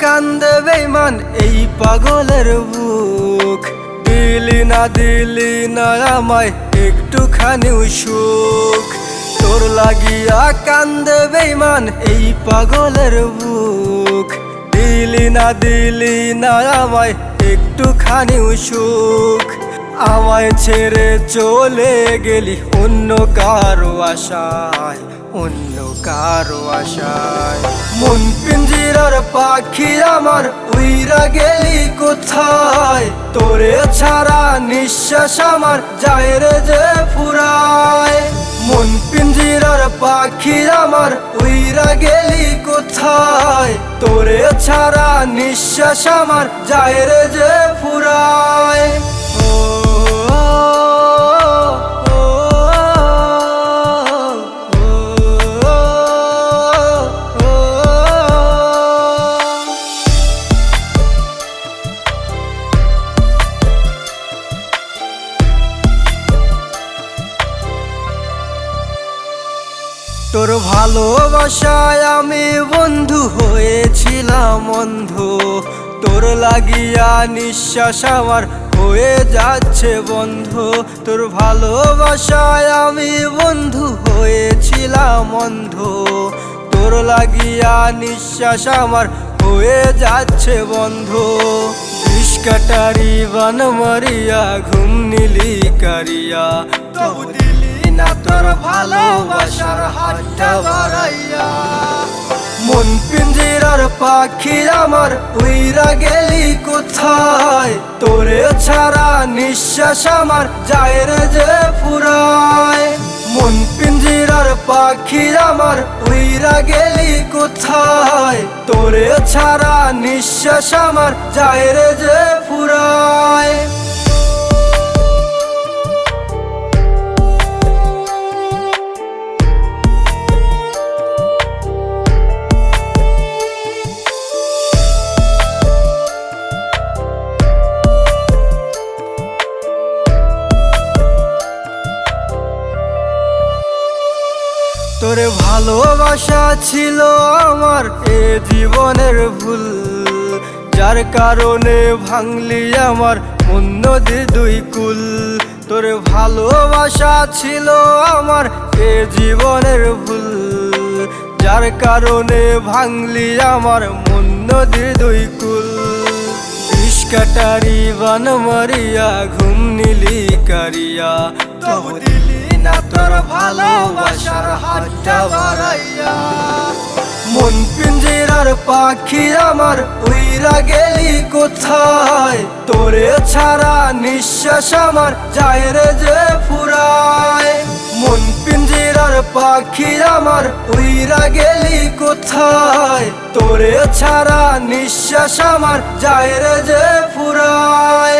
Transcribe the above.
কান্দে বেমান এই পাগলের বুক। দিলি না দিলি না আমায় একটুখানি সুখ। তোর লাগিয়া কান্দে বেমান এই পাগলের বুক। দিলি না দিলি না আমায় একটুখানি সুখ। আমায় ছেড়ে চলে গেলি অন্য কারও আশায়, অন্য কারও আশায়। মন পিঞ্জিরার পাখি আমার উইরা গেলি কোথায়? তোরে ছাড়া নিঃশ্বাস আমার যায় রে যে ফুরায়। মন পিঞ্জিরার পাখি আমার উইরা গেলি কোথায়? তোরে ছাড়া নিঃশ্বাস আমার যায় রে যে ফুরায়। তোর ভালোবাসায় আমি বন্ধু হয়েছিলাম অন্ধ। তোর লাগিয়া নিঃশ্বাস আমার হয়ে যাচ্ছে বন্ধ। তোর ভালোবাসায় আমি বন্ধু হয়েছিলাম অন্ধ। তোর লাগিয়া নিঃশ্বাস আমার হয়ে যাচ্ছে বন্ধ। কাটারি বান মারিয়া ঘুম নিলি কারিয়া। না তোর ভালোবাসার হাতটা বাড়াইয়া। মন পিঞ্জিরার পাখি আমার উইরা গেলি কোথায়? তোরে ছাড়া নিঃশ্বাস আমার যায় রে যে ফুরায়। মন পিঞ্জিরার পাখি আমার উইরা গেলি কোথায়? তোরে ছাড়া নিঃশ্বাস আমার যায় রে যে ফুরায়। তোরে ভালোবাসা ছিল আমার এ জীবনের ভুল। যার কারণে ভাঙলি আমার মন নদী দুই কুল। তোরে ভালোবাসা ছিল আমার এ জীবনের ভুল। যার কারণে ভাঙলি আমার মন নদী দুই কুল। কাটারি বান মারিয়া ঘুম নিলি কারিয়া। তবু মন পিঞ্জিরার পাখি আমার উইরা গেলি কোথায়? তোরে ছাড়া নিঃশ্বাস আমার যায় যে ফুরায়। মন পিঞ্জিরার পাখি আমার উইরা গেলি কোথায়? তোরে ছাড়া নিঃশ্বাস আমার যায় রে যে ফুরায়।